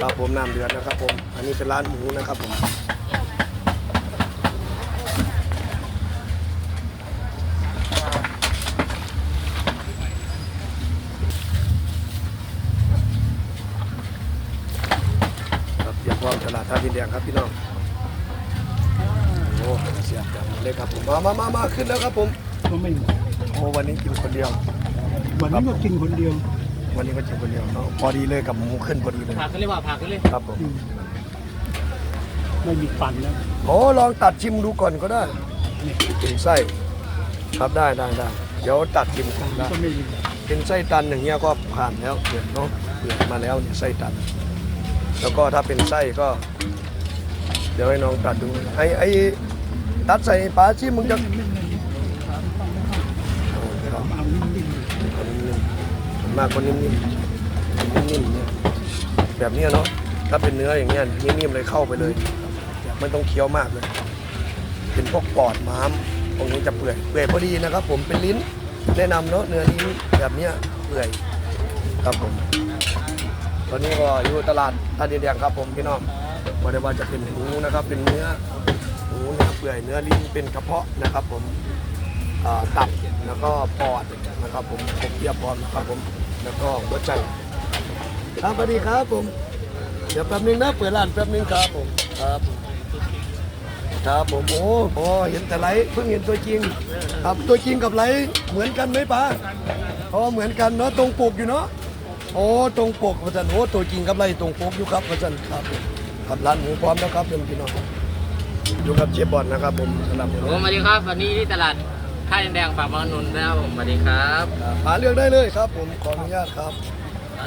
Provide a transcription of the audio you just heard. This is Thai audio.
ครับผมน้ำเดือดนะครับผม อันนี้เป็นร้านหมูนะครับผมครับเตรียมพร้อมตลาดท่าดินแดงครับพี่น้อง โอ้เสียบจังเลยครับผมมามามามาขึ้นแล้วครับผมก็ไม่หมดโอ้วันนี้กินคนเดียววันนี้ก็กินคนเดียว วันนี้ก็กินคนเดียวเนาะพอดีเลยกับหมูขึ้นพอดีเลยผักกันเลยว่าผักกันเลยครับผมอืมไม่มีฟันแล้วโอ้ลองตัดชิมดูก่อนก็ได้เป็นไส้ครับได้ได้ได้เดี๋ยวตัดชิมก่อนได้ก็ไม่มีเป็นไส้ตันอย่างเงี้ยก็ผ่านแล้วเดือดเนาะเดือดมาแล้วเนี่ยไส้ตัน แล้วก็ถ้าเป็นไส้ก็ เดี๋ยวให้น้องตัดดูไอ้ไอ้ตัดใส่ปลาชิมมึงจะไม่ไม่ไม่เอาเอานิ่มๆคนนิ่มๆ มากคนนิ่มๆนิ่มๆเนี่ยแบบนี้เนาะถ้าเป็นเนื้ออย่างเงี้ยนิ่มๆเลยเข้าไปเลยไม่ต้องเคี้ยวมากเลย เป็นพวกปอดม้ามตรงนี้จะเปื่อยเปื่อยพอดีนะครับ ผมเป็นลิ้นแนะนำเนาะเนื้อลิ้นแบบเนี้ยเปื่อยครับผม ตอนนี้ก็อยู่ตลาดท่าดินแดงครับ ผมพี่น้องไม่ได้ว่าจะเป็นหมูนะครับ เป็นเนื้อหมูเนื้อเปื่อยเนื้อลิ้นเป็นกระเพาะนะครับ ผม ตับแล้วก็ปอดนะครับผมผมเทียบปอดนะครับผมแล้วก็หัวใจครับสวัสดีครับผม เดี๋ยวแป๊บนึงนะเปิดร้านแป๊บนึงครับผมครับครับผมโอ้โหเห็นแต่ไลฟ์เพิ่งเห็นตัวจริง ครับตัวจริงกับไลฟ์เหมือนกันไหมป้าอ๋อเหมือนกันเนาะตรงปกอยู่เนาะโอ้ตรงปกพระจันโอ้ตัวจริงกับไรตรงปกอยู่ครับพระจันครับครับร้านหมูพร้อมแล้วครับเป็นพี่น้องอยู่กับเชฟบอลนะครับผมสำหรับผมสวัสดีครับวันนี้ที่ตลาด ค่ายแดงฝากมาหนนนะครับผมสวัสดีครับ หาเรื่องได้เลยครับผมขออนุญาตครับ